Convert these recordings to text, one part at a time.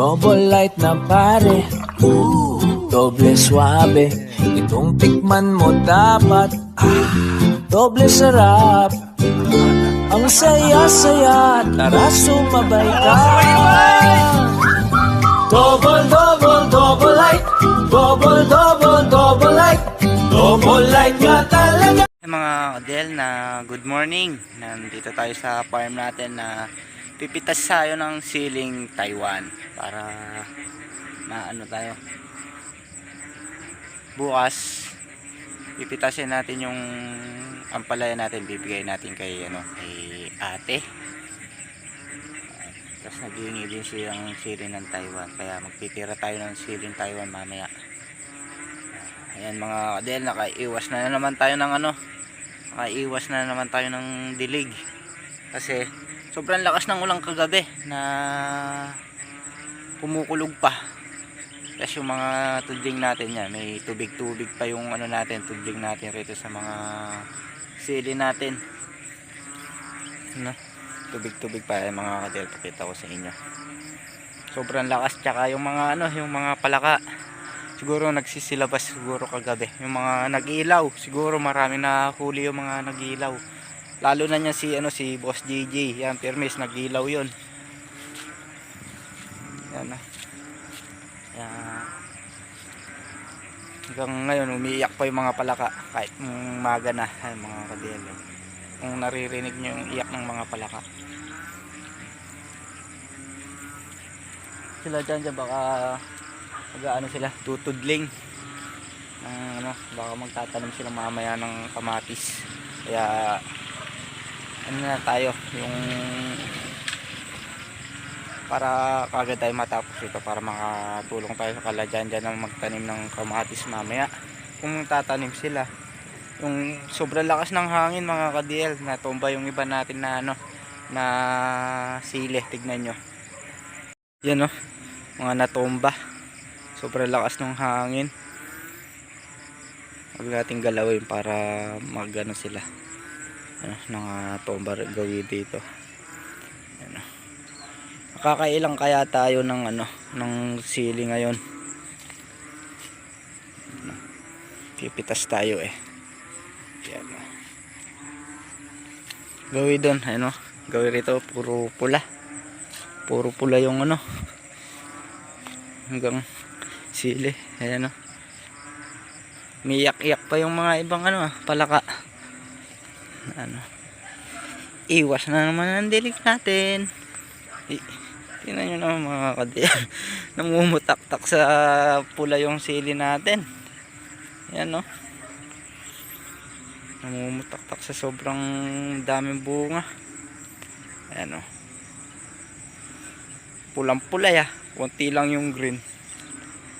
Double light na pare. Doble suabe Itong tikman mo dapat ah, Doble sarap. Ang saya-saya Tara sumabay ka. Double, double, double light. Double, double, double light. Double light nga talaga. Mga kadel na good morning. Nandito tayo sa farm natin na pipitas tayo ng siling Taiwan para maano tayo. Bukas pipitasin natin yung ampalaya natin, bibigay natin kay ano, kay ate. Tapos naghihingi din siya ng siling ng Taiwan. Kaya magtitira tayo ng siling Taiwan mamaya. Ayan mga kadel, nakaiwas na, na naman tayo ng ano, nakaiwas na naman tayo ng dilig. Kasi sobrang lakas ng ulang kagabi na pumukulog pa. Tapos yung mga tudling natin yan, may tubig-tubig pa yung ano natin, tudling natin rito sa mga sili natin. No? Tubig-tubig pa yung mga kadel, pakita ko sa inyo. Sobrang lakas tsaka yung mga ano, yung mga palaka siguro nagsisilabas siguro kagabi yung mga nag-iilaw siguro marami na huli yung mga nag-iilaw lalo na niya si ano si boss JJ yan permis nag-iilaw yun. Yan na yan. Hanggang ngayon umiiyak pa yung mga palaka kahit mm, maga na yan, mga kadelo kung naririnig nyo yung iyak ng mga palaka. Sila dyan dyan baka mag-ano sila tutudling. Ng ano baka magtatanim sila mamaya ng kamatis. Kaya ano na tayo yung para kagad tayo matapos ito para makatulong tayo sa kaladyan dyan ng magtanim ng kamatis mamaya. Kung tatanim sila. Yung sobrang lakas ng hangin mga ka-DL natumba yung iba natin na ano na sile tignan nyo. Yan o mga natumba. Sobrang lakas ng hangin. Huwag natin galawin para magano sila ano, mga tomba gawin dito. Ano. makakailang kaya tayo ng ano ng sili ngayon. Ano. pipitas tayo eh. Yan o gawin doon ano gawin rito puro pula. Puro pula yung ano. Hanggang sili ayan o. Miyak-iyak pa yung mga ibang ano ah, palaka ano? Iwas na naman ang dilig natin. I, tingnan nyo naman mga kadi namumutaktak sa pula yung sili natin. Yan o namumutaktak sa sobrang daming bunga. Ayan pulang pula ya konti lang yung green.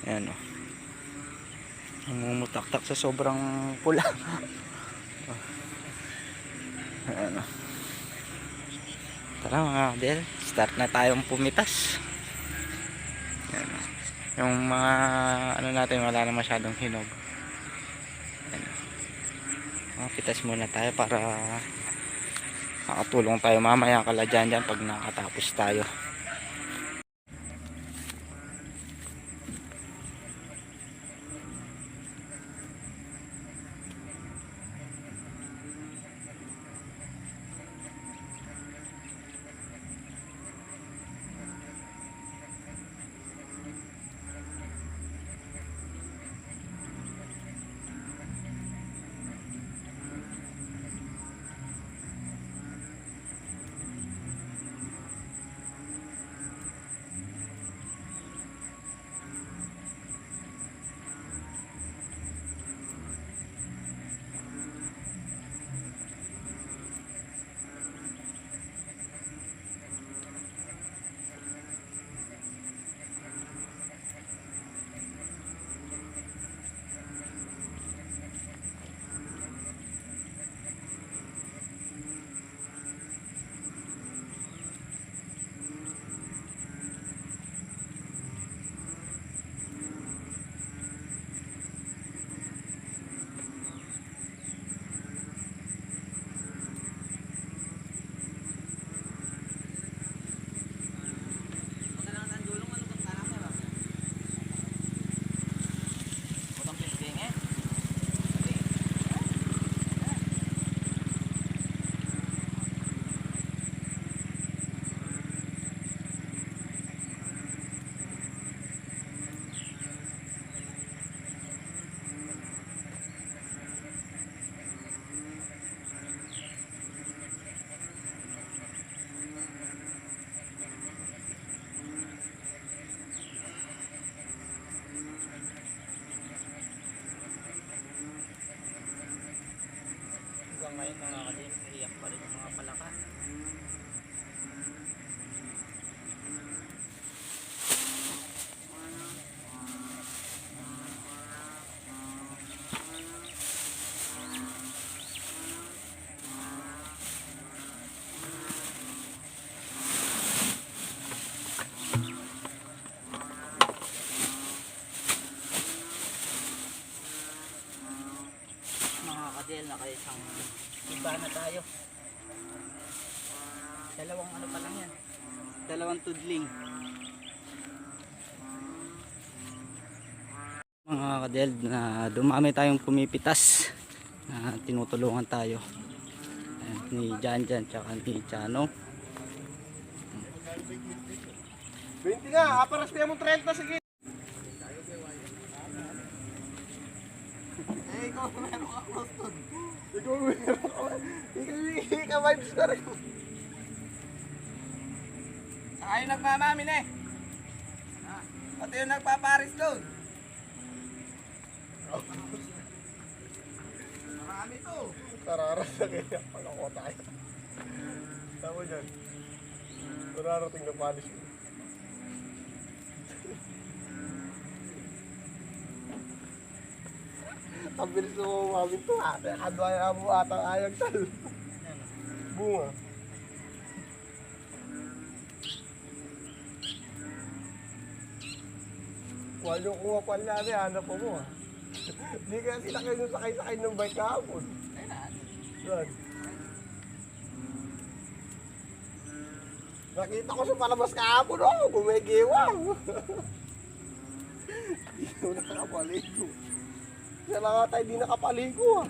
Ayan o. Namumutaktak sa sobrang pula. Ayan o. Tara mga kadel, start na tayong pumitas. Ayan. Yung mga ano natin wala na masyadong hinog. Ayan o. Muna tayo para makatulong tayo mamaya kala dyan dyan pag nakatapos tayo. Dalawang tudling. Mga kadil, na dumami tayong pumipitas. Na tinutulungan tayo. Ayan, ni Jan Jan tsaka ni Chano. 20 nga, aparas kaya mo 30, sige. Eh, ikaw meron ka close to. Ikaw meron ka. Ikaw vibes ka rin. Ayaw nagmamamin eh. Pati yung nagpaparis doon. Marami to. Kararas na kaya. Palako tayo. Tama dyan. Mararating na palis mo. Ang bilis na umamin to ha. Kadwaya mo ata ayag tal. Bunga. Kuwan yung kuha kwan na rin, hanap mo mo. Hindi ka sinakay nung sakay-sakay ng bike kahapon. Yan. Nakita ko sa palabas kahapon, oh, gumigiwang. Hindi ko nakapaligo. Siya lang ata hindi nakapaligo ah.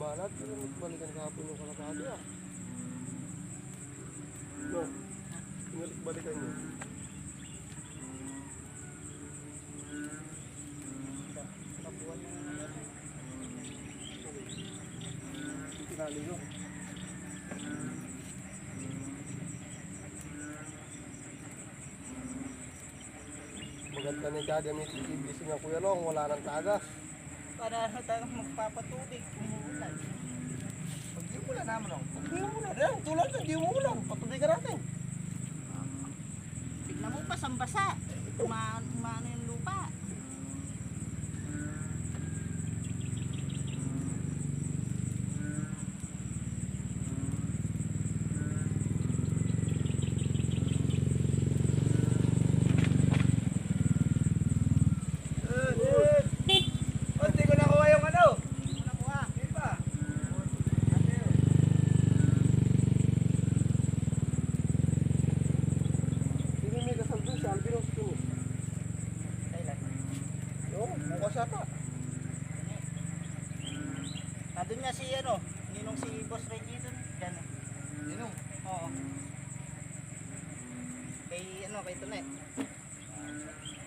Balat, balikan kahapon yung kalapati ah. No, balikan niyo. Pinaligo. Maganda na gagamit yung TBC ng Kuya Long, wala nang tagas. Para ano tayo magpapatubig. Pag di mo na naman ako. Pag di mo na rin. Tulad na, di mo lang. Patuloy ka natin. Tignan mo pa, sambasa. Uma, umano yung lupa. Hindi ko nakuha yung ano. Nakuha. Hindi pa. Sino may kasal doon? Si Alvin o si Timo? Kailan? Oo, bukas ata. Nandun nga si ano, ninong si Boss Reggie dun. Yan. Ninong. Oo. Kay ano,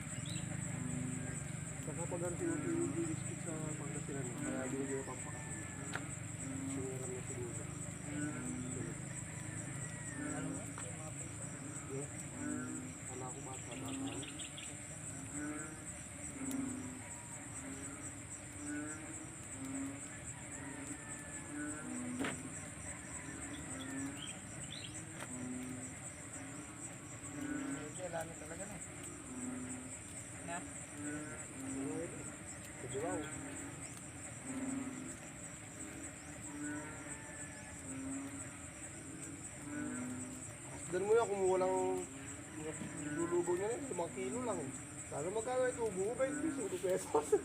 Doon mo yan, kung walang lulugaw niya na, limang kilo lang. Sana magkano ito, buo ba yung 5 pesos?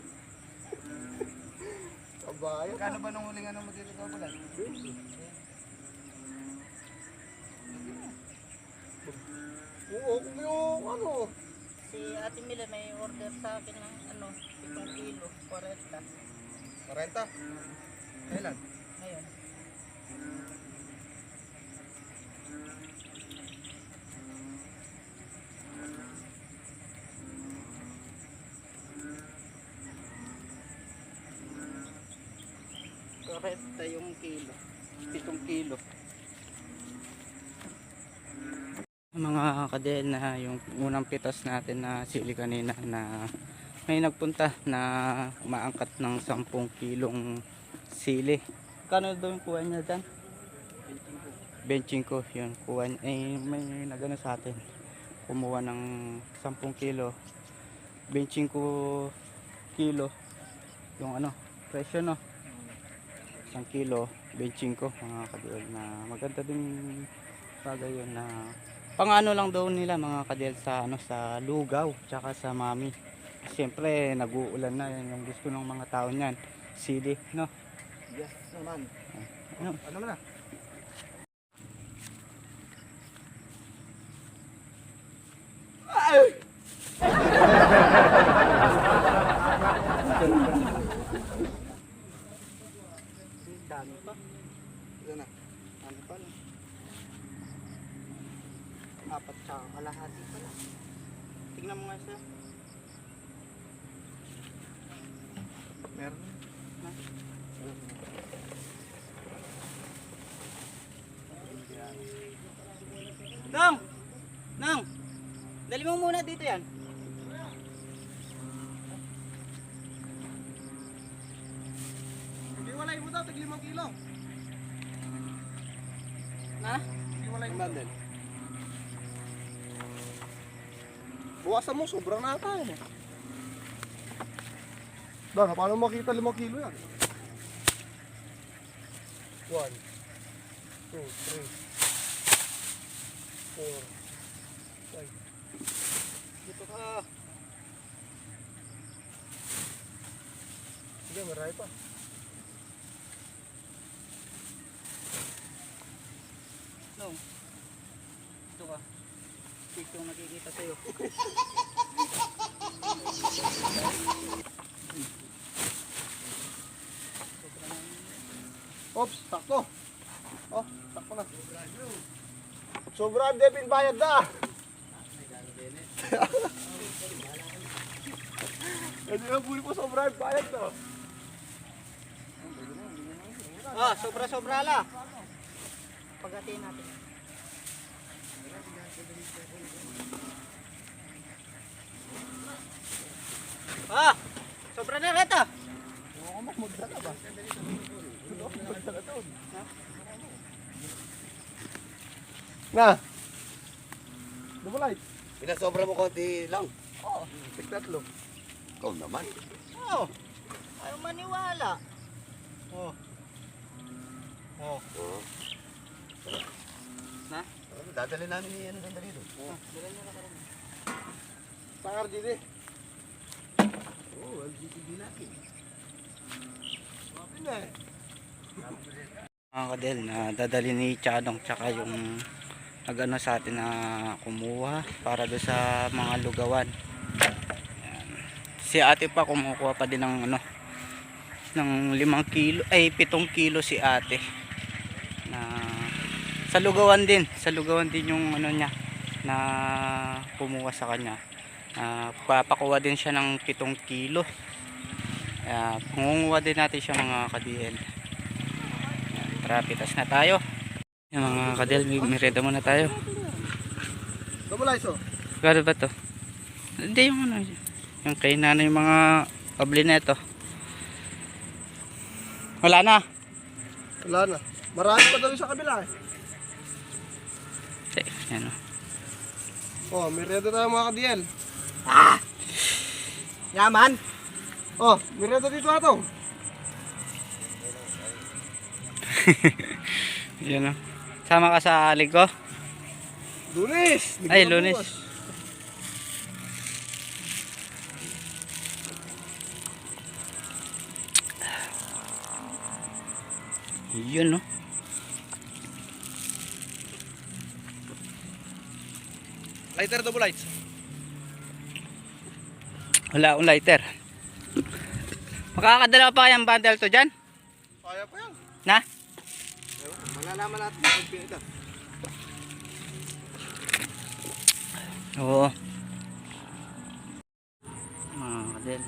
Kabayan. Kano ba nung huling ano mo dito ka pala? Oo, kung yung ano, Si Ate Mila may order sa akin ng ano, 7 kilo, 40. 40? Kailan? Ngayon. Kadel na yung unang pitas natin na sili kanina na may nagpunta na umaangkat ng 10 kilong sili. Kano daw yung kuha niya dyan? Benching ko, yun. Kuha niya. Eh, may nagano sa atin. Kumuha ng 10 kilo. Benching ko kilo. Yung ano, presyo no. 1 kilo, benching ko mga kadel na maganda din bagay yun na pang ano lang daw nila mga kadel sa ano sa lugaw tsaka sa mami siyempre nag-uulan na yan yung gusto ng mga tao niyan sili no Yes naman. ano Ano na? dami pa Ito na. dami pa no? apat kalahati pala tignan mo nga isa Meron. na Nang! Nang! Dali mo muna dito yan. Hindi walay mo daw, tag 5 kilo. Na? Hindi walay mo din. Buwasan mo, sobrang na ata yun eh. Dahil, paano makita 5 kilo yan? 1, 2, 3, 4, 5. Dito ka. Sige, marami pa. No. Dito yung nakikita sa'yo. Ops, sakto. Oh, sakto na. Sobrang Devin bayad na. Hindi na buli po sobrang bayad na. Ah, sobra-sobra la. Paghatiin natin. Ah, sobra na reta. Na. Double light. Pinasobra mo konti lang. Oo, tig tatlo. Ikaw naman. Oh, ayaw maniwala. Oh. Oh. Oo. Na? Dadali namin ni ano sandali doon. Ah, dala niyo na karon. Pangar dili. Oo, LGTV natin. Sabi na eh. Mga kadel na dadali ni Chadong tsaka yung nagano sa atin na kumuha para do sa mga lugawan. Si ate pa kumukuha pa din ng ano ng 5 kilo ay 7 kilo si ate na sa lugawan din sa lugawan din yung ano niya na kumuha sa kanya na papakuha din siya ng 7 kilo kaya pangunguha din natin siya mga ka-DL Tara, pitas na tayo. Yung mga kadel, may merenda muna tayo. Oh. Gano'n ba to? Hindi yung ano, yung kay nanay yung mga pabli na ito. Wala na. Wala na. Marami pa daw sa kabila eh. Eh, ano. Oh, may redo tayo mga ka-DL. Yaman. Oh, may redo dito atong. Yan o. Sama ka sa alig ko. Lunes! Ay, na lunes. bukas. Yun no. Lighter double lights. Wala akong lighter. Makakadala pa kayang bundle to dyan? Kaya pa yan. Na? Malalaman natin kung pinita. Oo. Mga kadel.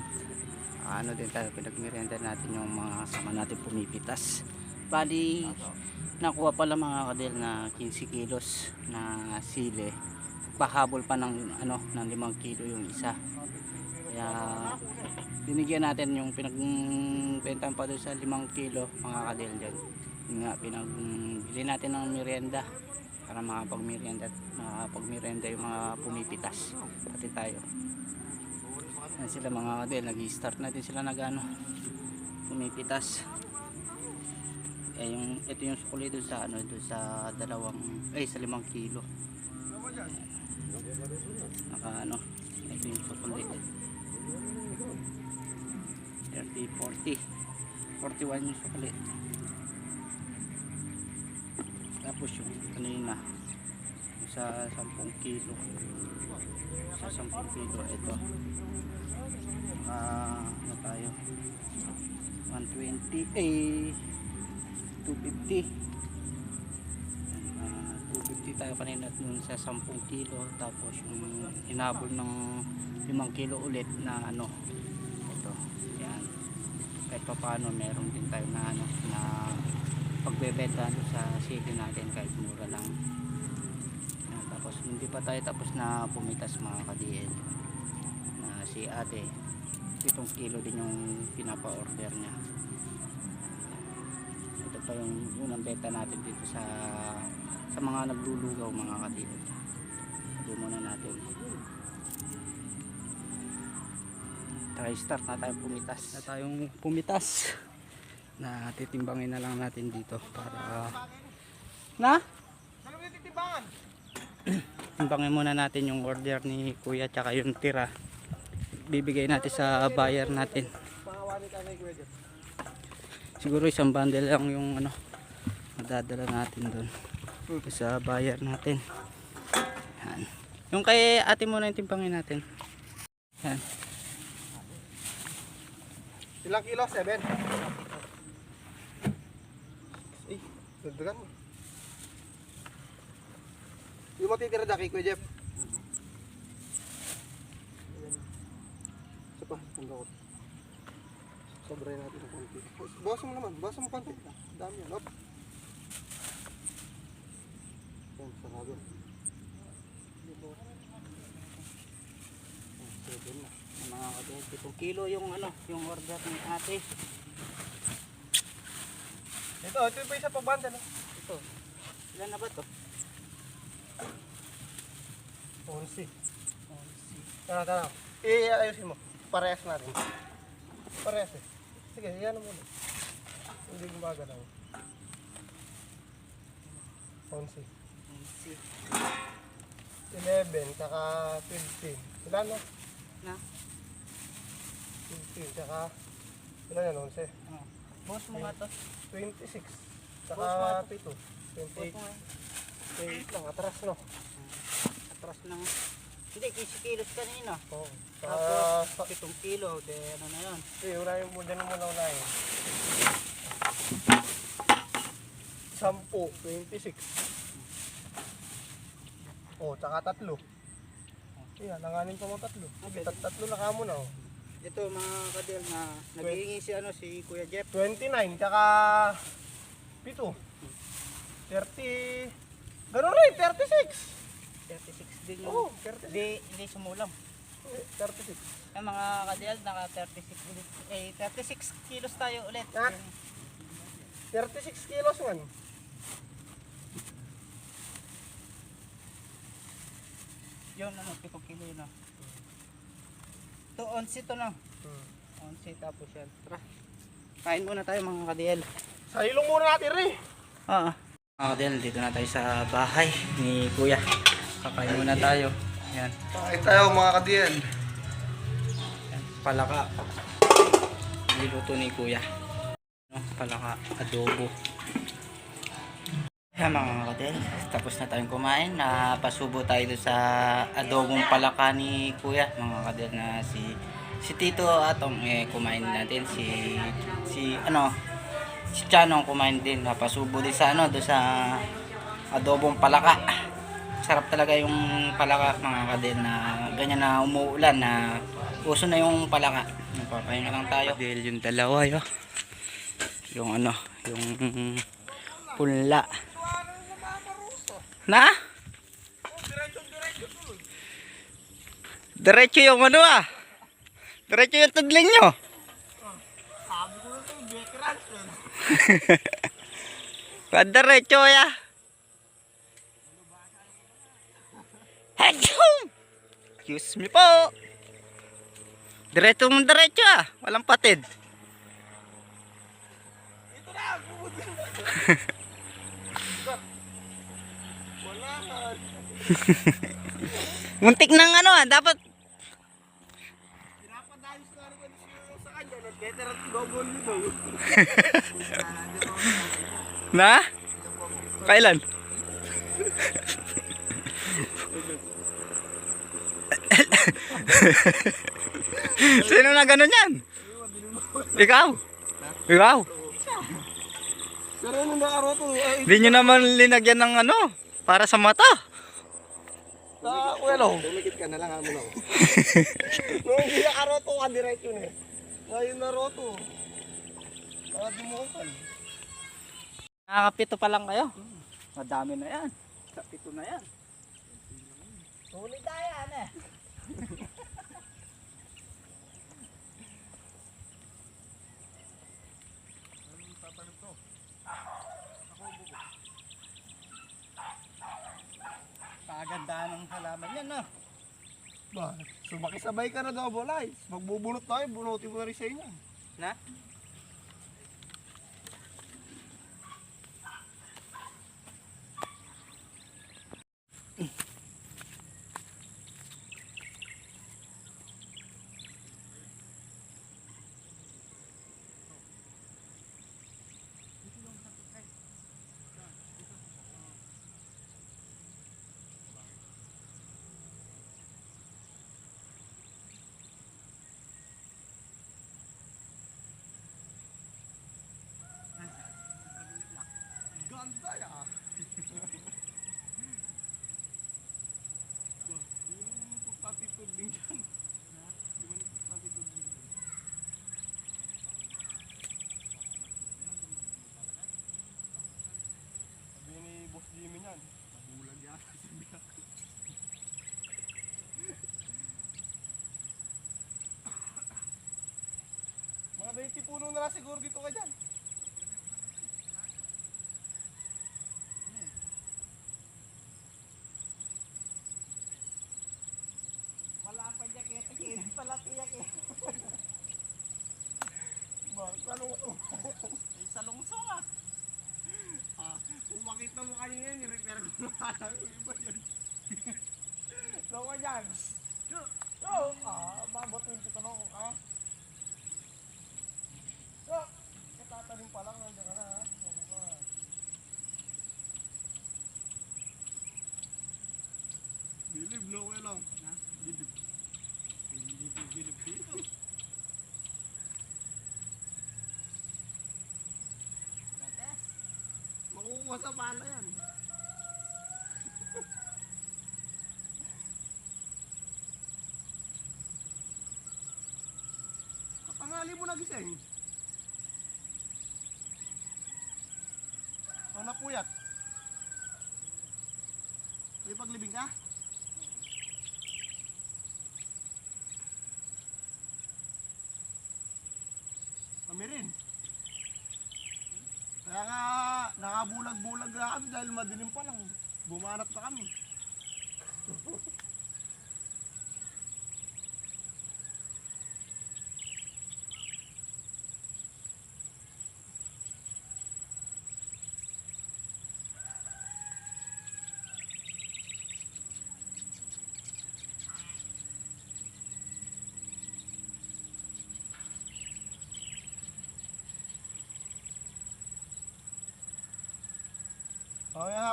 Ano din tayo pinagmerienda natin yung mga kasama natin pumipitas. Bali, nakuha pala mga kadel na 15 kilos na sili. Pahabol pa ng ano ng 5 kilo yung isa. Kaya binigyan natin yung pinagbentahan pa doon sa 5 kilo mga kadel dyan. Yun nga pinagbili natin ng merienda para makapag-merienda at makapag-merienda yung mga pumipitas pati tayo. Yan sila mga kadel, nag-start na din sila nag-ano pumipitas. Eh yung ito yung sukuli doon sa ano doon sa dalawang ay sa limang kilo. Naka ano ito yung sukuli. 30, 40 41 yung sukli. Tapos yung kanina sa 10 kilo. Sa 10 kilo ito. Ah ano tayo? 120 eh 250 ah 250 tayo kanina dun sa 10 kilo. Tapos yung hinabol ng 5 kilo ulit na ano. Ito yan. Kahit pa paano meron din tayo na ano na pagbebenta sa city natin kahit mura lang. Yan, tapos hindi pa tayo tapos na pumitas mga ka-DL na si ate 7 kilo din yung pinapa-order niya. Ito pa yung unang benta natin dito sa sa mga naglulugaw mga ka-DL doon muna natin try start na tayong pumitas. Na tayong pumitas. Na titimbangin na lang natin dito para na? Timbangin muna natin yung order ni kuya tsaka yung tira. Bibigay natin sa buyer natin. Siguro isang bundle lang yung ano madadala natin doon sa buyer natin. Yan. yung kay ate muna yung timbangin natin. Yan Ilang kilo? 7? Ay, dagdagan mo. Yung matitira na kay Kuya Jeff. Isa pa, tanda ko. Sobray natin ng konti. Bawasan mo naman, bawasan mo konti. Dami. Yung mga kadente 7 kilo yung ano yung order ni ate Ito, ito pa isa pang banda, no? ito ilan na ba to 11. Tara, tara. I-ayusin mo. Parehas natin. Parehas eh. Sige, yan mo muna. Hindi gumaga lang. 11. 11, tsaka 15. Ilan no? na 15, tsaka ilan yan? 11. oh. boss mo nga to 26. Tsaka Boss, what? 7. boss 28. mo nga 28 lang, atras no? atras ng hindi 15 kilos kanina Oo. tapos Tapos, 7 kilo de ano na yun eh, unahin mo dyan muna unahin. 10, 26. Oh, tsaka tatlo. Iya, nanganin pa mo tatlo. Okay, tat tatlo na kamo na oh. Ito mga kadel na naghihingi si ano si Kuya Jeff 29, tsaka 7. 30, ganun rin, 36. 36 din yung Oo, 36. hindi, hindi sumulam Eh, 36. ang mga kadel naka 36 ulit eh 36 kilos tayo ulit. Yung- 36 kilos man. yun ano 7 kilo yun ah to 11 to na Hmm. 11 tapos yan tara kain muna tayo mga kadel Sa ilong muna natin rin. Oo. Mga kadel, dito na tayo sa bahay ni Kuya. Kakain muna tayo. Yan. Kain tayo mga kadiyan. Yan. Palaka. Niluto ni Kuya. No, palaka, adobo. Yan mga kadel. Tapos na tayong kumain. Napasubo tayo doon sa adobong palaka ni Kuya. Mga kadel na si si Tito Atong eh kumain natin si si ano si Chanong kumain din napasubo din sa ano doon sa adobong palaka sarap talaga yung palaka mga kadel na ganyan na umuulan na uso na yung palaka nagpapahinga lang tayo dahil yung dalawa yo Yung ano, yung punla. Na? Diretso yung ano ah. Diretso yung tudling nyo. Sabi ko na ito, veteran. Pad diretso ya. Hachum! Excuse me po. Diretso mong diretso ah. Walang patid. Ito na, bubudin mo. Wala nga. Muntik ng ano ah. Dapat na? Kailan? Sino na gano'n yan? Ikaw? Ikaw? Ay, Hindi nyo naman linagyan ng ano, para sa mata. Na, kuya no. Tumikit ka na lang, amo na. Nung hindi ka, direct yun eh. Ngayon naroto. Baka dumukan. Nakakapito pa lang kayo. Madami na yan. Kapito na yan. Huli tayo, ano eh. Kagandahan ng halaman yan, no? Ba, sumakisabay ka na double eyes. Magbubunot tayo, bunutin mo na rin sa inyo. Na? Ganda ya. Pagtatitod din dyan. Di mo pagtatitod din dyan. Sabi ni Boss Jimmy niyan, nabulag yata si Biak. Mga 20 puno na lang siguro dito ka dyan. Wala pa dyan kaya tikirin pala tiyak eh. Ay, salungsong ah. Ah, kung makita mo kanina yun, i-repair ko na alam ko iba yun. Nawa yan. Oh, ah, babatuin ko tanong ko, ah. Oh, katatanim pa lang, nandiyan ka na, ha. Ako ka. Bilib, no, okay lang. Ha? Bilib. Bilib, bilib dito. Makukuha sa pala yan. Kapangali mo nagising. O napuyat. May paglibing ka? Kami rin. Kaya nga, nakabulag-bulag na dahil madilim pa lang. Bumanat pa kami.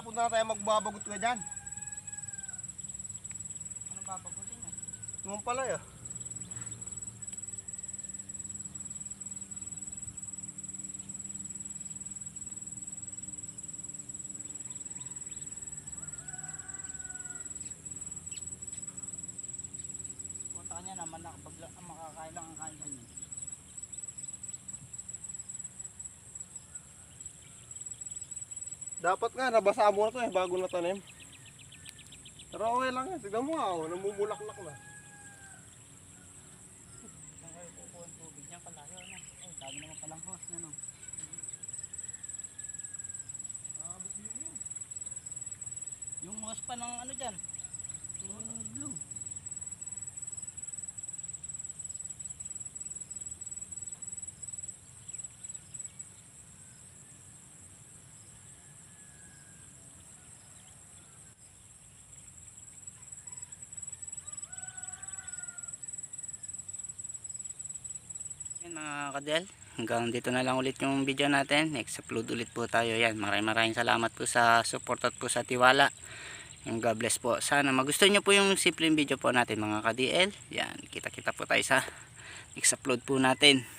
Hapon na tayo magbabagot ka dyan. Ano babagutin ah? Naman pala ya. Punta ka niya naman nakapag makakain lang ang kain kanya. Dapat nga, nabasa mo na to eh, bago na tanim. Pero okay lang yan. Tignan mo nga, oh, namumulaklak na. Saan kayo kukuha ng tubig niyan kalayo na? Ay, dami naman palang hose na no. Yung hose pa ng ano dyan? Yung blue. Yan mga kadel, hanggang dito na lang ulit yung video natin. Next upload ulit po tayo yan. Maraming maraming salamat po sa support at po sa tiwala. Yung God bless po. Sana magustuhan nyo po yung simpleng video po natin mga ka-DL. Yan, kita-kita po tayo sa next upload po natin.